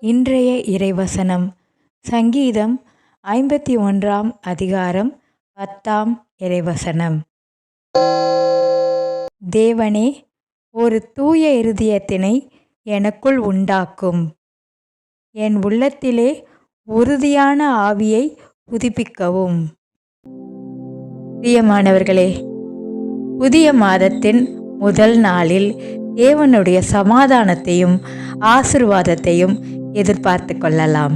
இன்றைய இறைவசனம் சங்கீதம் ஐம்பத்தி ஒன்றாம் அதிகாரம் பத்தாம் இறைவசனம். தேவனே ஒரு தூய இருதயத்தினை எனக்குள் உண்டாக்கும். என் உள்ளத்திலே உறுதியான ஆவியை புதுப்பிக்கவும். பிரியமானவர்களே புதிய மாதத்தின் முதல் நாளில் தேவனுடைய சமாதானத்தையும் ஆசிர்வாதத்தையும் எதிர்பார்த்து கொள்ளலாம்.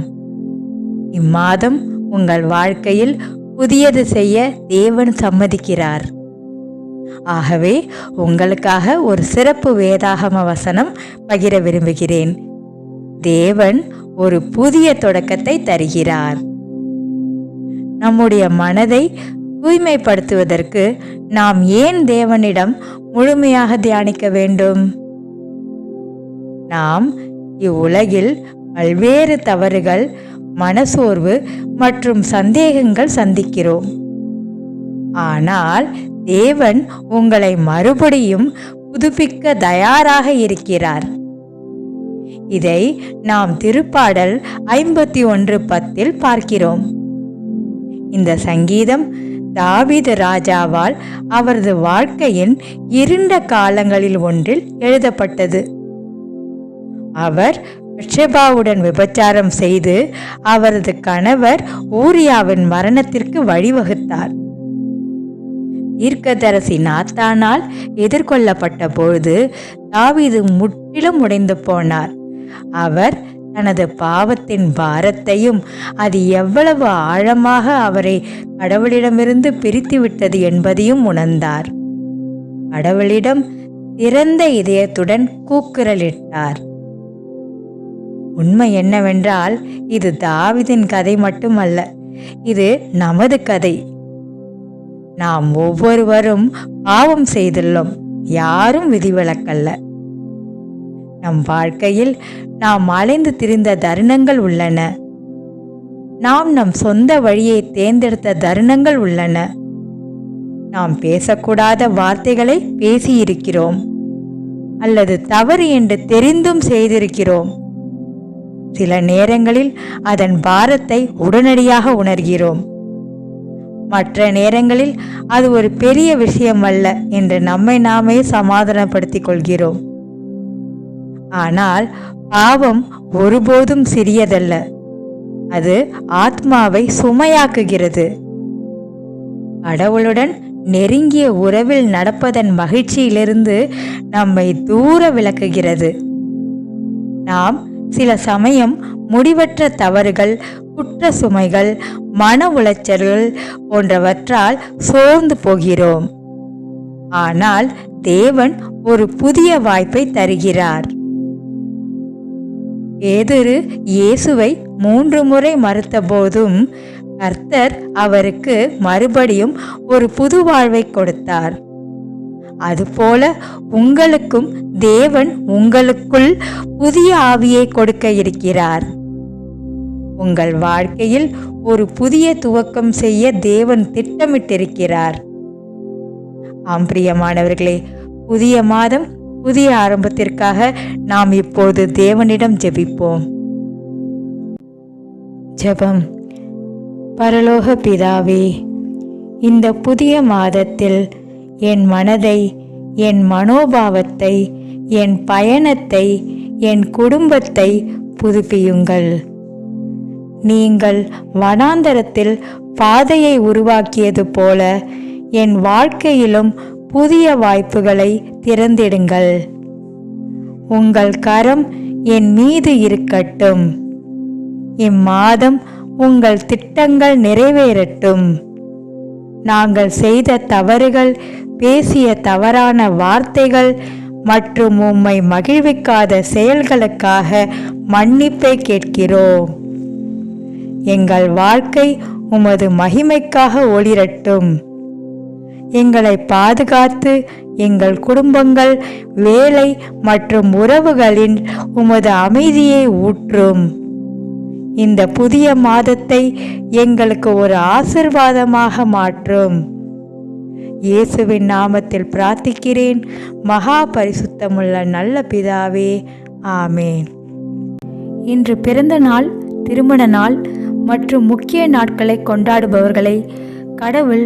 இம்மாதம் உங்கள் வாழ்க்கையில் புதியது செய்ய தேவன் சம்மதிக்கிறார். ஆகவே உங்களுக்காக ஒரு சிறப்பு வேதாகம வசனம் பகிர விரும்புகிறேன். தேவன் ஒரு புதிய தொடக்கத்தை தருகிறார். நம்முடைய மனதை தூய்மைப்படுத்துவதற்கு நாம் ஏன் தேவனிடம் முழுமையாக தியானிக்க வேண்டும்? நாம் இவ்வுலகில் பல்வேறு தவறுகள் மனசோர்வு மற்றும் சந்தேகங்கள் சந்திக்கிறோம். ஆனால் தேவன் உங்களை மறுபடியும் புதுப்பிக்க தயாராக இருக்கிறார். இதை நாம் திருப்பாடல் ஐம்பத்தி ஒன்று பத்தில் பார்க்கிறோம். இந்த சங்கீதம் தாவித ராஜாவால் அவரது வாழ்க்கையின் இருண்ட காலங்களில் ஒன்றில் எழுதப்பட்டது. அவர் ரிஷபாவுடன் விபச்சாரம் செய்து அவரது கணவர் ஊரியாவின் மரணத்திற்கு வழிவகுத்தார். தீர்க்கதரசி நாத்தானால் எதிர்கொள்ளப்பட்ட பொழுது தாவிது முற்றிலும் உடைந்து போனார். அவர் தனது பாவத்தின் பாரத்தையும் அது எவ்வளவு ஆழமாக அவரை கடவுளிடமிருந்து பிரித்துவிட்டது என்பதையும் உணர்ந்தார். கடவுளிடம் திறந்த இதயத்துடன் கூக்குரலிட்டார். உண்மை என்னவென்றால் இது தாவிதின் கதை மட்டுமல்ல இது நமது கதை. நாம் ஒவ்வொருவரும் பாவம் செய்துள்ளோம் யாரும் விதிவிலக்கல்ல. நம் வாழ்க்கையில் நாம் அலைந்து திரிந்த தருணங்கள் உள்ளன. நாம் நம் சொந்த வழியை தேர்ந்தெடுத்த தருணங்கள் உள்ளன. நாம் பேசக்கூடாத வார்த்தைகளை பேசியிருக்கிறோம். அல்லது தவறு என்று தெரிந்தும் செய்திருக்கிறோம். சில நேரங்களில் அதன் பாரத்தை உடனடியாக உணர்கிறோம். மற்ற நேரங்களில் அது ஒரு பெரிய விஷயம் அல்ல என்று நம்மை நாமே சமாதானப்படுத்திக் கொள்கிறோம். ஆனால் பாவம் ஒருபோதும் சிறியதல்ல. அது ஆத்மாவை சுமையாக்குகிறது. கடவுளுடன் நெருங்கிய உறவில் நடப்பதன் மகிழ்ச்சியிலிருந்து நம்மை தூர விளக்குகிறது நாம் சில சமயம் முடிவற்ற தவறுகள் குற்ற சுமைகள் மன உளைச்சல்கள் போன்றவற்றால் சோர்ந்து போகிறோம். ஆனால் தேவன் ஒரு புதிய வாய்ப்பை தருகிறார். பேதுரு இயேசுவை மூன்று முறை மறுத்த போதும் கர்த்தர் அவருக்கு மறுபடியும் ஒரு புது வாழ்வை கொடுத்தார். அதுபோல உங்களுக்கும் தேவன் உங்களுக்குள் புதிய ஆவியை கொடுக்க இருக்கிறார். உங்கள் வாழ்க்கையில் ஒரு புதிய துவக்கம் செய்ய தேவன் திட்டமிட்டிருக்கிறார். ஆம் பிரியமானவர்களே புதிய மாதம் புதிய ஆரம்பத்திற்காக நாம் இப்போது தேவனிடம் ஜெபிப்போம். ஜெபம். பரலோக பிதாவே இந்த புதிய மாதத்தில் என் மனதை என் மனோபாவத்தை என் பயணத்தை என் குடும்பத்தை புதுப்பியுங்கள். நீங்கள் வனாந்தரத்தில் பாதையை உருவாக்கியது போல என் வாழ்க்கையிலும் புதிய வாய்ப்புகளை திறந்திடுங்கள். உங்கள் கரம் என் மீது இருக்கட்டும். இம்மாதம் உங்கள் திட்டங்கள் நிறைவேறட்டும். நாங்கள் செய்த தவறுகள் பேசிய தவறான வார்த்தைகள் மற்றும் உம்மை மகிழ்விக்காத செயல்களுக்காக மன்னிப்பை கேட்கிறோம். எங்கள் வாழ்க்கை உமது மகிமைக்காக ஒளிரட்டும். எங்களை பாதுகாத்து எங்கள் குடும்பங்கள் வேலை மற்றும் உறவுகளின் உமது அமைதியை ஊற்றும். இந்த புதிய மாதத்தை எங்களுக்கு ஒரு ஆசிர்வாதமாக மாற்றும். இயேசுவின் நாமத்தில் பிரார்த்திக்கிறேன். மகா பரிசுத்தமுள்ள நல்ல பிதாவே ஆமேன். இன்று பிறந்த நாள் திருமண நாள் மற்றும் முக்கிய நாட்களை கொண்டாடுபவர்களை கடவுள்